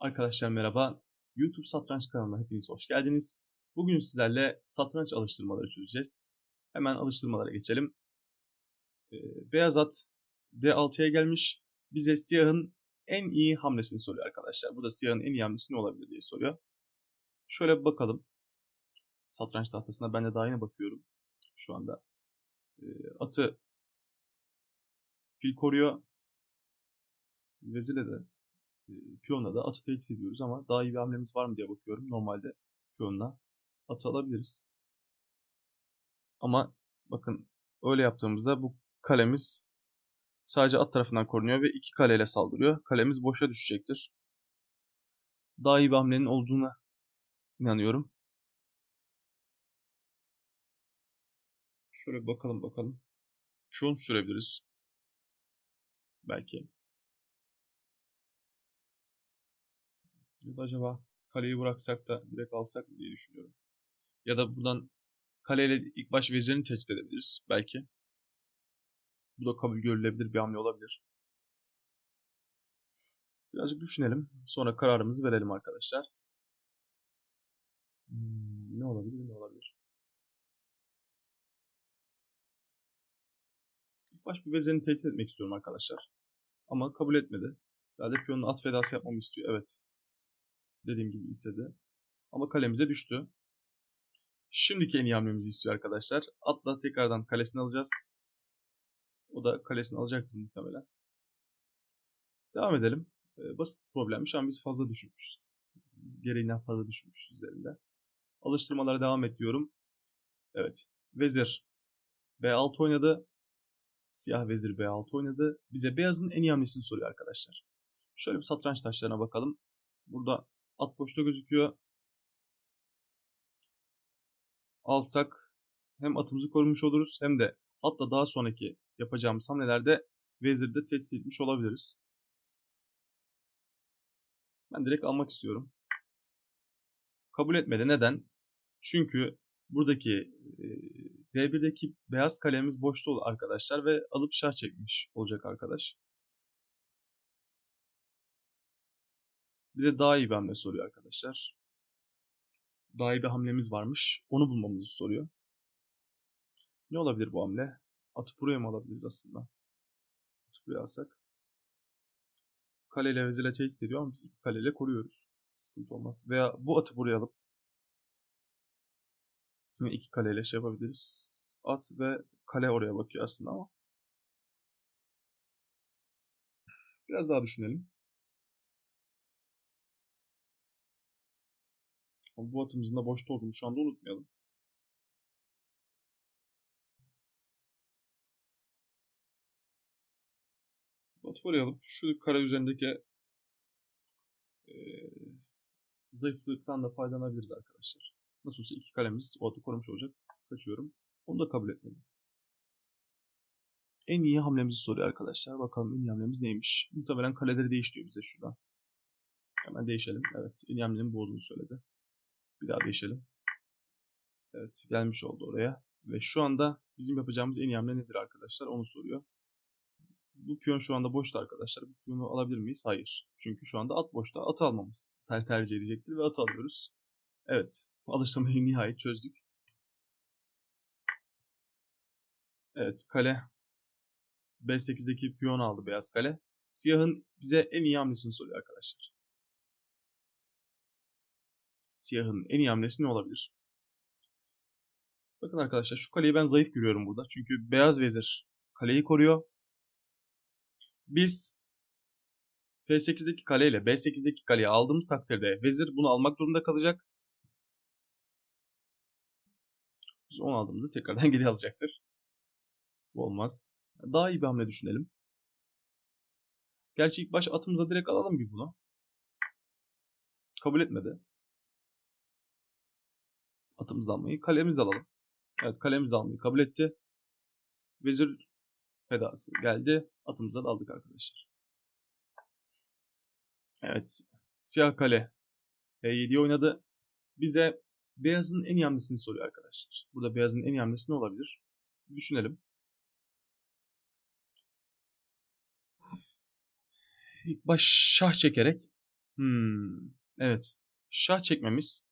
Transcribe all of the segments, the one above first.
Arkadaşlar merhaba. YouTube Satranç kanalına hepiniz hoş geldiniz. Bugün sizlerle satranç alıştırmaları çözeceğiz. Hemen alıştırmalara geçelim. Ee, beyaz at D6'ya gelmiş. Bize siyahın en iyi hamlesini soruyor arkadaşlar. Bu da siyahın en iyi hamlesi ne olabilir diye soruyor. Şöyle bir bakalım. Satranç tahtasına ben de daha yeni bakıyorum. Şu anda. Ee, atı fil koruyor. Vezirle de piyonla da atı tehdit ediyoruz ama daha iyi bir hamlemiz var mı diye bakıyorum. Normalde piyonla atı alabiliriz. Ama bakın öyle yaptığımızda bu kalemiz sadece at tarafından korunuyor ve iki kaleyle saldırıyor. Kalemiz boşa düşecektir. Daha iyi bir hamlenin olduğuna inanıyorum. Şöyle bakalım bakalım. Piyon sürebiliriz. Belki. Ya da acaba kaleyi bıraksak da direkt alsak mı diye düşünüyorum. Ya da buradan kaleyle ilk baş vezirini tehdit edebiliriz belki. Bu da kabul görülebilir bir hamle olabilir. Birazcık düşünelim. Sonra kararımızı verelim arkadaşlar. Hmm, ne olabilir ne olabilir? İlk baş bir vezirini tehdit etmek istiyorum arkadaşlar. Ama kabul etmedi. Herhalde piyonun at fedası yapmamı istiyor. Evet dediğim gibi istedi. Ama kalemize düştü. Şimdiki en iyi hamlemizi istiyor arkadaşlar. Atla tekrardan kalesini alacağız. O da kalesini alacaktır muhtemelen. Devam edelim. Ee, basit bir problemmiş ama biz fazla düşürmüşüz. Gereğinden fazla düşürmüşüz üzerinde. Alıştırmalara devam et diyorum. Evet. Vezir B6 oynadı. Siyah vezir B6 oynadı. Bize beyazın en iyi hamlesini soruyor arkadaşlar. Şöyle bir satranç taşlarına bakalım. Burada At boşta gözüküyor. Alsak hem atımızı korumuş oluruz hem de hatta daha sonraki yapacağımız hamlelerde vezirde tehdit etmiş olabiliriz. Ben direkt almak istiyorum. Kabul etmedi. Neden? Çünkü buradaki e, D1'deki beyaz kalemiz boşta arkadaşlar ve alıp şah çekmiş olacak arkadaş. Bize daha iyi bir hamle soruyor arkadaşlar. Daha iyi bir hamlemiz varmış. Onu bulmamızı soruyor. Ne olabilir bu hamle? Atı buraya mı alabiliriz aslında? Atı buraya alsak. Kaleyle vezirle tehdit ediyor ama biz iki kaleyle koruyoruz. Sıkıntı olmaz. Veya bu atı buraya alıp iki kaleyle şey yapabiliriz. At ve kale oraya bakıyor aslında ama. Biraz daha düşünelim. Bu atımızın da boşta olduğunu şu anda unutmayalım. Atı buraya alıp şu kare üzerindeki e, zayıflıktan da faydalanabiliriz arkadaşlar. Nasıl olsa iki kalemiz o atı korumuş olacak. Kaçıyorum. Onu da kabul etmedim. En iyi hamlemizi soruyor arkadaşlar. Bakalım en iyi hamlemiz neymiş. Muhtemelen kaleleri değiştiriyor bize şurada. Hemen değişelim. Evet en iyi hamlenin bu olduğunu söyledi. Bir daha değişelim. Evet gelmiş oldu oraya. Ve şu anda bizim yapacağımız en iyi hamle nedir arkadaşlar onu soruyor. Bu piyon şu anda boşta arkadaşlar. Bu piyonu alabilir miyiz? Hayır. Çünkü şu anda at boşta. Atı almamız ter tercih edecektir ve atı alıyoruz. Evet. Alıştırmayı nihayet çözdük. Evet kale. B8'deki piyon aldı beyaz kale. Siyahın bize en iyi hamlesini soruyor arkadaşlar siyahın en iyi hamlesi ne olabilir? Bakın arkadaşlar şu kaleyi ben zayıf görüyorum burada. Çünkü beyaz vezir kaleyi koruyor. Biz F8'deki kaleyle B8'deki kaleyi aldığımız takdirde vezir bunu almak durumunda kalacak. Biz onu aldığımızda tekrardan geri alacaktır. Bu olmaz. Daha iyi bir hamle düşünelim. Gerçi ilk baş atımıza direkt alalım gibi bunu. Kabul etmedi atımızı almayı. Kalemizi alalım. Evet kalemizi almayı kabul etti. Vezir fedası geldi. Atımıza da aldık arkadaşlar. Evet. Siyah kale E7'yi oynadı. Bize beyazın en iyi hamlesini soruyor arkadaşlar. Burada beyazın en iyi hamlesi ne olabilir? Düşünelim. Baş şah çekerek Hmm, evet. Şah çekmemiz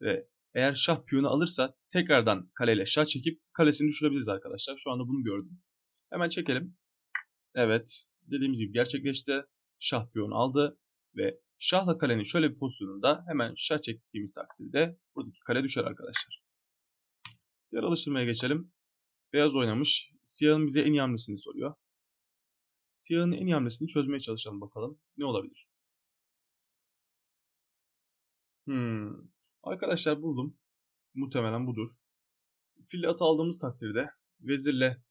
ve eğer şah piyonu alırsa tekrardan kaleyle şah çekip kalesini düşürebiliriz arkadaşlar. Şu anda bunu gördüm. Hemen çekelim. Evet. Dediğimiz gibi gerçekleşti. Şah piyonu aldı ve şahla kalenin şöyle bir pozisyonunda hemen şah çektiğimiz takdirde buradaki kale düşer arkadaşlar. Diğer alıştırmaya geçelim. Beyaz oynamış. Siyahın bize en iyi hamlesini soruyor. Siyahın en iyi hamlesini çözmeye çalışalım bakalım. Ne olabilir? Hmm. Arkadaşlar buldum. Muhtemelen budur. Fil atı aldığımız takdirde vezirle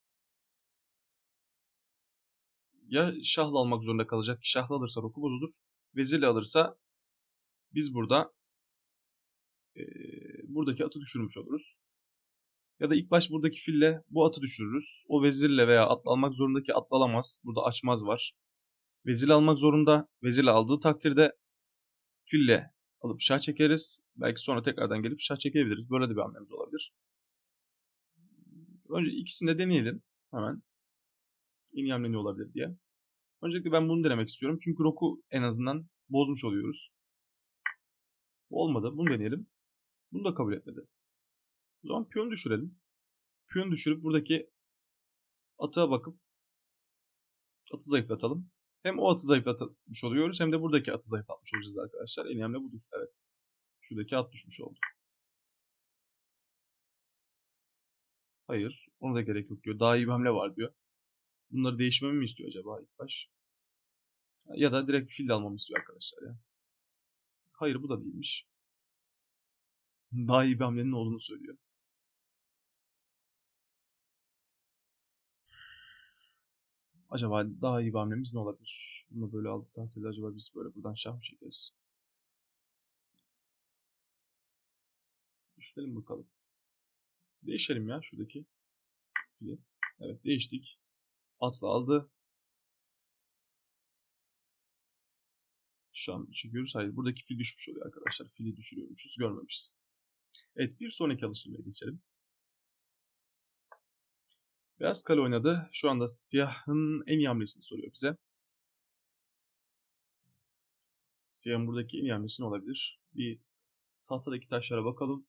ya şahla almak zorunda kalacak. Şahla alırsa roku bozulur. Vezirle alırsa biz burada e, buradaki atı düşürmüş oluruz. Ya da ilk baş buradaki fille bu atı düşürürüz. O vezirle veya atla almak zorundaki atla alamaz. Burada açmaz var. Vezirle almak zorunda. Vezirle aldığı takdirde fille alıp şah çekeriz. Belki sonra tekrardan gelip şah çekebiliriz. Böyle de bir hamlemiz olabilir. Önce ikisini de deneyelim. Hemen. En iyi hamle ne olabilir diye. Öncelikle ben bunu denemek istiyorum. Çünkü roku en azından bozmuş oluyoruz. olmadı. Bunu deneyelim. Bunu da kabul etmedi. O zaman piyon düşürelim. Piyon düşürüp buradaki atığa bakıp atı zayıflatalım. Hem o atı zayıflatmış oluyoruz hem de buradaki atı zayıflatmış olacağız arkadaşlar. En önemli budur. Evet. Şuradaki at düşmüş oldu. Hayır. Ona da gerek yok diyor. Daha iyi bir hamle var diyor. Bunları değişmemi mi istiyor acaba ilk baş? Ya da direkt fil almamı istiyor arkadaşlar ya. Hayır bu da değilmiş. Daha iyi bir hamlenin olduğunu söylüyor. Acaba daha iyi bir hamlemiz ne olabilir? Bunu böyle aldı takdirde acaba biz böyle buradan şah mı çekeriz? Düşünelim bakalım. Değişelim ya şuradaki. Evet değiştik. Atla aldı. Şu an çekiyoruz. Hayır buradaki fil düşmüş oluyor arkadaşlar. Fili düşürüyormuşuz. Görmemişiz. Evet bir sonraki alıştırmaya geçelim. Beyaz kale oynadı. Şu anda siyahın en iyi hamlesini soruyor bize. Siyahın buradaki en iyi hamlesi ne olabilir? Bir tahtadaki taşlara bakalım.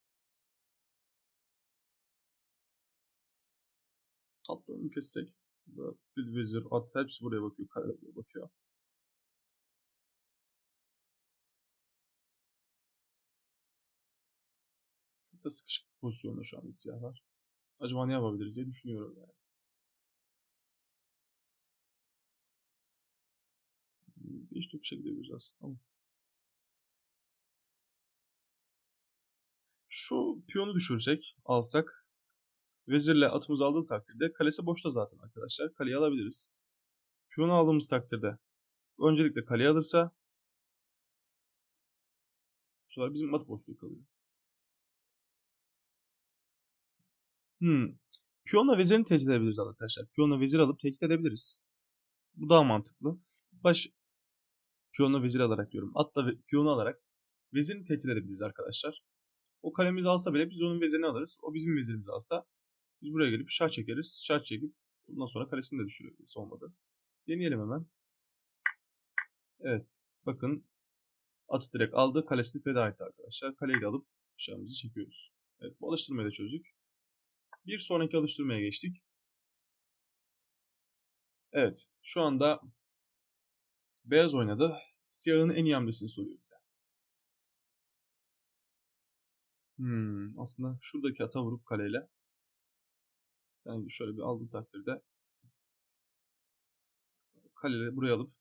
Tatlarını kessek. Fil, vezir, at hepsi buraya bakıyor. Kale buraya bakıyor. Çok da sıkışık pozisyonda şu anda siyahlar. Acaba ne yapabiliriz diye düşünüyorum yani. Bir şey gidebiliriz aslında ama. Şu piyonu düşürsek, alsak, vezirle atımızı aldığı takdirde kalesi boşta zaten arkadaşlar. Kaleyi alabiliriz. Piyonu aldığımız takdirde öncelikle kaleyi alırsa bu sefer bizim at boşluğu kalıyor. Hmm. Piyonla vezirini tehdit edebiliriz arkadaşlar. Piyonla vezir alıp tehdit edebiliriz. Bu daha mantıklı. Baş piyonla vezir alarak diyorum. Atla piyonu alarak vezirini tehdit edebiliriz arkadaşlar. O kalemizi alsa bile biz onun vezirini alırız. O bizim vezirimizi alsa biz buraya gelip şah çekeriz. Şah çekip bundan sonra kalesini de düşürebiliriz. Olmadı. Deneyelim hemen. Evet. Bakın atı direkt aldı. Kalesini feda etti arkadaşlar. Kaleyi de alıp şahımızı çekiyoruz. Evet bu alıştırmayı da çözdük. Bir sonraki alıştırmaya geçtik. Evet. Şu anda beyaz oynadı. Siyahın en iyi hamlesini soruyor bize. Hmm, aslında şuradaki ata vurup kaleyle yani şöyle bir aldım takdirde kaleyle buraya alıp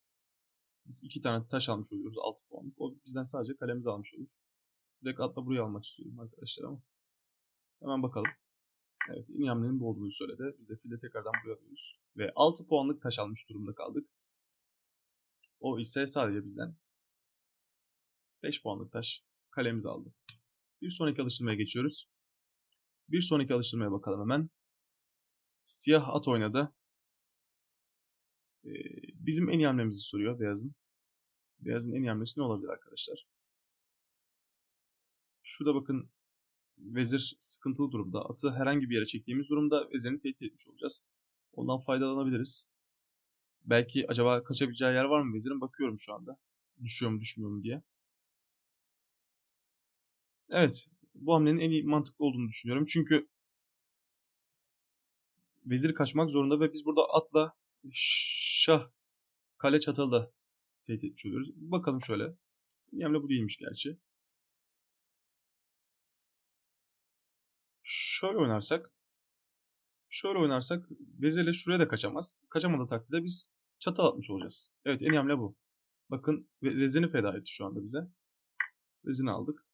biz iki tane taş almış oluyoruz 6 puanlık. O bizden sadece kalemizi almış olur. Direkt atla buraya almak istiyorum arkadaşlar ama. Hemen bakalım. Evet İnyamli'nin bu olduğunu söyledi. Biz de file tekrardan buraya alıyoruz. Ve 6 puanlık taş almış durumda kaldık. O ise sadece bizden 5 puanlık taş kalemizi aldı. Bir sonraki alıştırmaya geçiyoruz. Bir sonraki alıştırmaya bakalım hemen. Siyah at oynadı. Ee, bizim en iyi hamlemizi soruyor Beyaz'ın. Beyaz'ın en iyi hamlesi ne olabilir arkadaşlar? Şurada bakın vezir sıkıntılı durumda. Atı herhangi bir yere çektiğimiz durumda vezirini tehdit etmiş olacağız. Ondan faydalanabiliriz. Belki acaba kaçabileceği yer var mı vezirin? Bakıyorum şu anda. Düşüyor mu düşmüyor mu diye. Evet. Bu hamlenin en iyi mantıklı olduğunu düşünüyorum. Çünkü vezir kaçmak zorunda ve biz burada atla şah kale çatalı tehdit etmiş oluyoruz. Bakalım şöyle. Hamle bu değilmiş gerçi. Şöyle oynarsak Şöyle oynarsak vezirle şuraya da kaçamaz. Kaçamadığı takdirde biz çatal atmış olacağız. Evet en iyi hamle bu. Bakın vezirini feda etti şu anda bize. Vezirini aldık.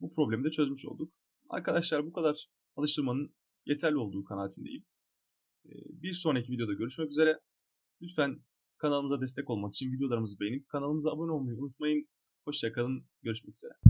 Bu problemi de çözmüş olduk. Arkadaşlar bu kadar alıştırmanın yeterli olduğu kanaatindeyim. Ee, bir sonraki videoda görüşmek üzere. Lütfen kanalımıza destek olmak için videolarımızı beğenip kanalımıza abone olmayı unutmayın. Hoşçakalın. Görüşmek üzere.